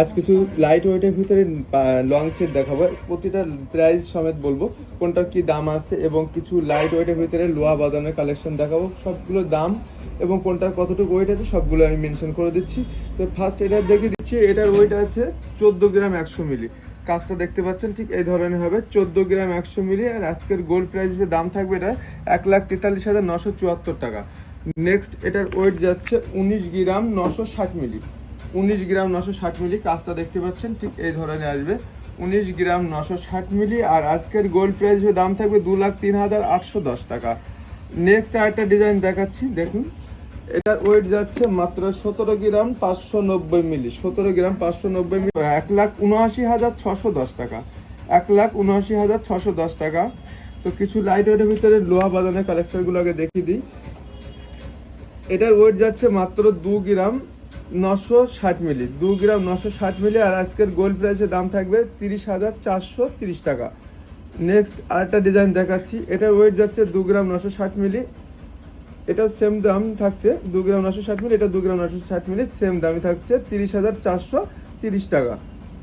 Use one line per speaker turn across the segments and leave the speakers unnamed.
আজ কিছু লাইট ওয়েটের ভিতরে লং সেট দেখাবো। প্রতিটা প্রাইস সমেত বলব, কোনটার কি দাম আছে এবং কিছু লাইট ওয়েটের ভিতরে লোহা বাদনের কালেকশন দেখাবো। সবগুলো দাম এবং কোনটার কতটুকু ওয়েট আছে সবগুলো আমি মেনশন করে দিচ্ছি। তো ফার্স্ট এটা দেখে দিচ্ছি, এটার ওয়েট আছে চোদ্দ গ্রাম একশো মিলি। কাজটা দেখতে পাচ্ছেন, ঠিক এই ধরনের হবে। চোদ্দ গ্রাম একশো মিলি, আর আজকের গোল্ড প্রাইস দাম থাকবে এটা এক লাখ তেতাল্লিশ হাজার নশো চুয়াত্তর টাকা। নেক্সট এটার ওয়েট যাচ্ছে উনিশ গ্রাম নশো ষাট মিলি। উনিশ গ্রাম নশো ষাট মিলি কাজটা দেখতে পাচ্ছেন, ঠিক এই ধরনের আসবে। উনিশ গ্রাম নশো ষাট মিলি, আর আজকের গোল্ড প্রাইস দাম থাকবে দু লাখ তিন হাজার আটশো দশ টাকা। নেক্সট আরেকটা ডিজাইন দেখাচ্ছি, দেখুন। এটার ওয়েট যাচ্ছে মাত্র সতেরো গ্রাম পাঁচশো নব্বই মিলি, সতেরো গ্রাম পাঁচশো নব্বই মিলি, এক লাখ উনআশি হাজার ছশো দশ টাকা, এক লাখ উনআশি হাজার ছশো দশ টাকা। তো কিছু লাইট ওয়েটের ভিতরে লোহা বাদানের কালেকশনগুলো আগে দেখিয়ে দিই। এটার ওয়েট যাচ্ছে মাত্র দু গ্রাম নশো ষাট মিলি, দু গ্রাম নশো ষাট মিলি, আর আজকের গোল্ড প্রাইসের দাম থাকবে তিরিশ হাজার চারশো তিরিশ টাকা। নেক্সট আরেকটা ডিজাইন দেখাচ্ছি এটার ওয়েট যাচ্ছে দু গ্রাম নশো ষাট মিলি। এটা সেম দাম থাকছে, দু গ্রাম নশো ষাট মিলি, এটা দু গ্রাম নশো ষাট মিলি সেম দামই থাকছে তিরিশ হাজার চারশো তিরিশ টাকা।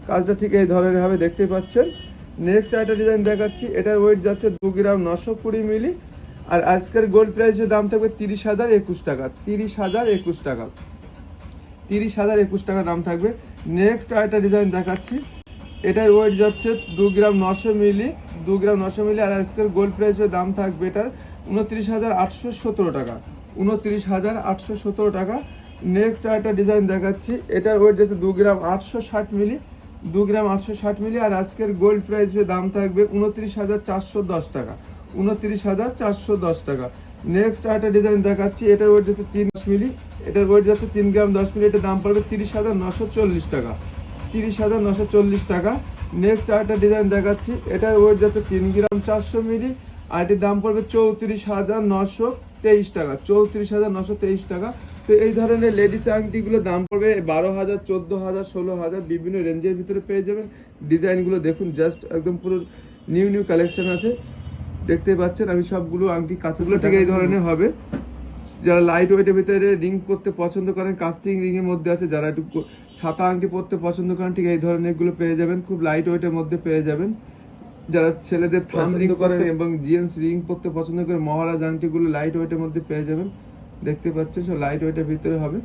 কাজটা ঠিক এই ধরনের হবে দেখতেই পাচ্ছেন। নেক্সট আরেকটা ডিজাইন দেখাচ্ছি, এটার ওয়েট যাচ্ছে দু গ্রাম নশো কুড়ি মিলি, আর আজকের গোল্ড প্রাইসের দাম থাকবে তিরিশ হাজার একুশ টাকা, তিরিশ হাজার একুশ টাকা। তিরিশ হাজার একুশ টাকা দাম থাকবে। নেক্সট আরেকটা ডিজাইন দেখাচ্ছি। এটার ওয়েট যাচ্ছে দু গ্রাম নশো মিলি, দু গ্রাম নশো মিলি আর আজকের গোল্ড প্রাইসের দাম থাকবে এটার উনত্রিশ হাজার আটশো সতেরো টাকা। উনত্রিশ হাজার আটশো সতেরো টাকা। নেক্সট আরেকটা ডিজাইন দেখাচ্ছি। এটার ওয়েট যাচ্ছে দু গ্রাম আটশো ষাট মিলি, দু গ্রাম আটশো ষাট মিলি আর আজকের গোল্ড প্রাইসের দাম থাকবে উনত্রিশ হাজার চারশো দশ টাকা। উনত্রিশ হাজার চারশো দশ টাকা। নেক্সট আরেকটা ডিজাইন দেখাচ্ছি। এটার ওয়েট যাচ্ছে তিন মিলি এটার ওয়েট যাচ্ছে তিন গ্রাম দশ মিলি এটার দাম পড়বে তিরিশ হাজার নশো চল্লিশ টাকা। তিরিশ হাজার নশো চল্লিশ টাকা। নেক্সট আরেকটা ডিজাইন দেখাচ্ছি। এটার ওয়েট যাচ্ছে তিন গ্রাম চারশো মিলি আর এটির দাম পড়বে চৌত্রিশ হাজার নশো তেইশ টাকা চৌত্রিশ হাজার নশো তেইশ টাকা। তো এই ধরনের লেডিস আংটিগুলো দাম পড়বে বারো হাজার চোদ্দ হাজার ষোলো হাজার বিভিন্ন রেঞ্জের ভিতরে পেয়ে যাবেন। ডিজাইনগুলো দেখুন জাস্ট একদম পুরো নিউ নিউ কালেকশন আছে। দেখতে পাচ্ছেন আমি সবগুলো আংটি কাছেগুলো ঠিক এই ধরনের হবে। যারা লাইট ওয়েটের ভিতরে রিং করতে পছন্দ করেন কাস্টিং রিং এর মধ্যে আছে যারা একটু ছাতা আংটি পরতে পছন্দ করেন ঠিক এই ধরনেরগুলো পেয়ে যাবেন খুব লাইট ওয়েটের মধ্যে পেয়ে যাবেন। যারা ছেলেদের থাম রিং করেন এবং জিএন্স রিং পরতে পছন্দ করে মহারাজ আংটিগুলো লাইট ওয়েটের মধ্যে পেয়ে যাবেন। দেখতে পাচ্ছেন সব লাইট ওয়েটের ভিতরে হবে।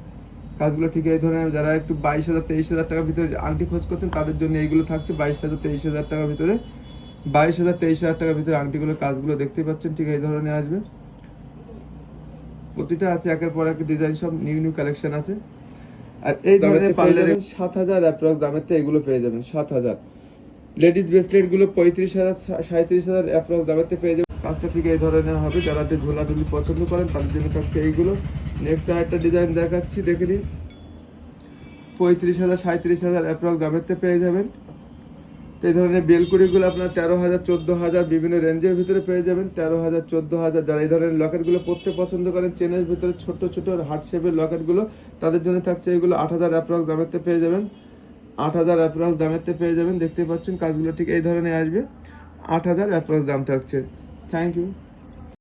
কাজগুলো ঠিক এই ধরনের যারা একটু বাইশ হাজার তেইশ হাজার টাকার ভিতরে আংটি খোঁজ করছেন তাদের জন্য এইগুলো থাকছে বাইশ হাজার তেইশ হাজার টাকার ভিতরে। বাইশ হাজার তেইশ হাজার টাকার ভিতরে আংটিগুলো কাজগুলো দেখতে পাচ্ছেন ঠিক এই ধরনের আসবে। প্রতিটা আছে একের পর এক ডিজাইন সব নিউ নিউ কালেকশন আছে। আর এই ধরনের পার্লারে সাত হাজার অ্যাপ্রক্স দামের তো এগুলো পেয়ে যাবেন সাত হাজার। লেডিস ব্রেসলেটগুলো পঁয়ত্রিশ হাজার সাঁত্রিশ হাজার অ্যাপ্রক্স দামের তো পেয়ে যাবেন। কাজটা ঠিক এই ধরনের হবে যারা যে ঝোলাঝুলি পছন্দ করেন তাদের জন্য থাকছে এইগুলো। নেক্সট আরেকটা ডিজাইন দেখাচ্ছি দেখে নিন। পঁয়ত্রিশ হাজার সাঁত্রিশ হাজার অ্যাপ্রক্স দামের তো পেয়ে যাবেন। এই ধরনের বেলকুড়িগুলো আপনার তেরো হাজার, চোদ্দ হাজার বিভিন্ন রেঞ্জের ভিতরে পেয়ে যাবেন। তেরো হাজার, চোদ্দ হাজার যারা এই ধরনের লকেটগুলো পড়তে পছন্দ করেন, চেনের ভিতরে ছোট ছোট হার্ট শেপের লকেটগুলো, তাদের জন্য থাকছে এগুলো আট হাজার অ্যাপ্রক্স দামেরতে পেয়ে যাবেন। আট হাজার অ্যাপ্রক্স দামের তো পেয়ে যাবেন। দেখতে পাচ্ছেন কাজগুলো ঠিক এই ধরনের আসবে। আট হাজার অ্যাপ্রক্স দাম থাকছে। Thank you